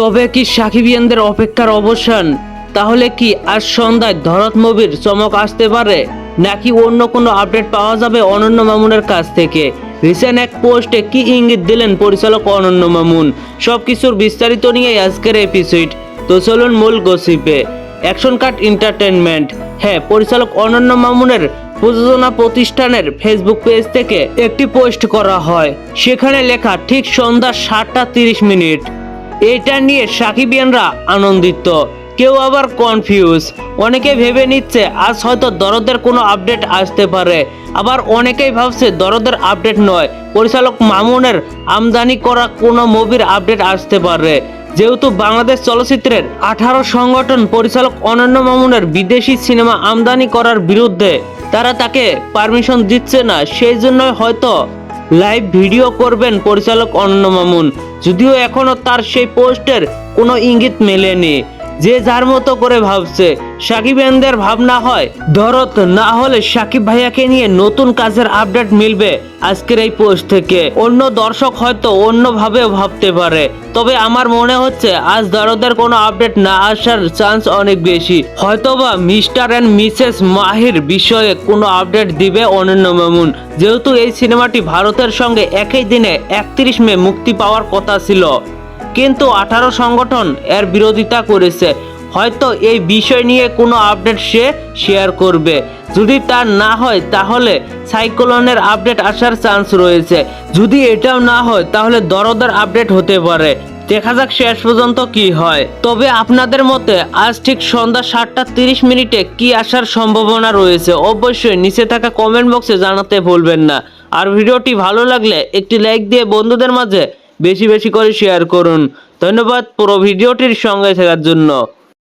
তবে কি সাকিবিয়ানদের অপেক্ষার অবসান? তাহলে কি আজ সন্ধ্যায় ধরত মুভির চমক আসতে পারে? নাকি অন্য কোনো আপডেট পাওয়া যাবে অনন্য মামুনের কাছ থেকে? রিসেন্ট এক পোস্টে কি ইঙ্গিত দিলেন পরিচালক অনন্য মামুন? সব কিছুর বিস্তারিত নিয়ে আজকের এপিসোড তো চলুন মূল গসিপে অ্যাকশন কাট এন্টারটেনমেন্ট হ্যাঁ পরিচালক অনন্য মামুনের প্রযোজনা প্রতিষ্ঠানের ফেসবুক পেজ থেকে একটি পোস্ট করা হয়। সেখানে লেখা, ঠিক সন্ধ্যা সাতটা তিরিশ মিনিট। এটা নিয়ে সাকিবিয়ানরা আনন্দিত। কেউ আবার কনফিউজ অনেকে ভেবে নিচ্ছে, আজ হয়তো দরদের কোনো আপডেট আসতে পারে। আবার অনেকেই ভাবছে, দরদের আপডেট নয়, পরিচালক মামুনের আমদানি করা কোনো মুভির আপডেট আসতে পারে। যেহেতু বাংলাদেশ চলচ্চিত্রের আঠারো সংগঠন পরিচালক অনন্য মামুনের বিদেশি সিনেমা আমদানি করার বিরুদ্ধে, তারা তাকে পারমিশন দিচ্ছে না। সেই জন্যই হয়তো লাইভ ভিডিও করবেন পরিচালক অনন্য মামুন যদিও এখনও তার সেই পোস্টের কোনো ইঙ্গিত মেলেনি। যে যার মতো করে ভাবছে সাকিব এনদের ভাবনা হয়, দরদ না হলে সাকিব ভাইয়াকে নিয়ে নতুন কাজের আপডেট মিলবে আজকের এই পোস্ট থেকে। অন্য দর্শক হয়তো অন্যভাবেও ভাবতে পারে, তবে আমার মনে হচ্ছে আজ দরদের কোনো আপডেট না আসার চান্স অনেক বেশি। হয়তোবা মিস্টার অ্যান্ড মিসেস মাহির বিষয়ে কোনো আপডেট দিবে অনন্য মামুন। যেহেতু এই সিনেমাটি ভারতের সঙ্গে একই দিনে একত্রিশ মে মুক্তি পাওয়ার কথা ছিল। কিন্তু আঠারো সংগঠন এর বিরোধিতা করেছে। হয়তো এই বিষয় নিয়ে কোনো আপডেট সে শেয়ার করবে। যদি তা না হয়, তাহলে সাইক্লোনের আপডেট আসার চান্স রয়েছে। যদি এটাও না হয়, তাহলে দরদার আপডেট হতে পারে। দেখা যাক শেষ পর্যন্ত কি হয়। তবে আপনাদের মতে, আজ ঠিক সন্ধ্যা সাতটা তিরিশ মিনিটে কি আসার সম্ভাবনা রয়েছে? অবশ্যই নিচে থাকা কমেন্ট বক্সে জানাতে ভুলবেন না। আর ভিডিওটি ভালো লাগলে একটি লাইক দিয়ে বন্ধুদের মাঝে বেশি বেশি করে শেয়ার করুন। ধন্যবাদ পুরো ভিডিওটির সঙ্গে থাকার জন্য।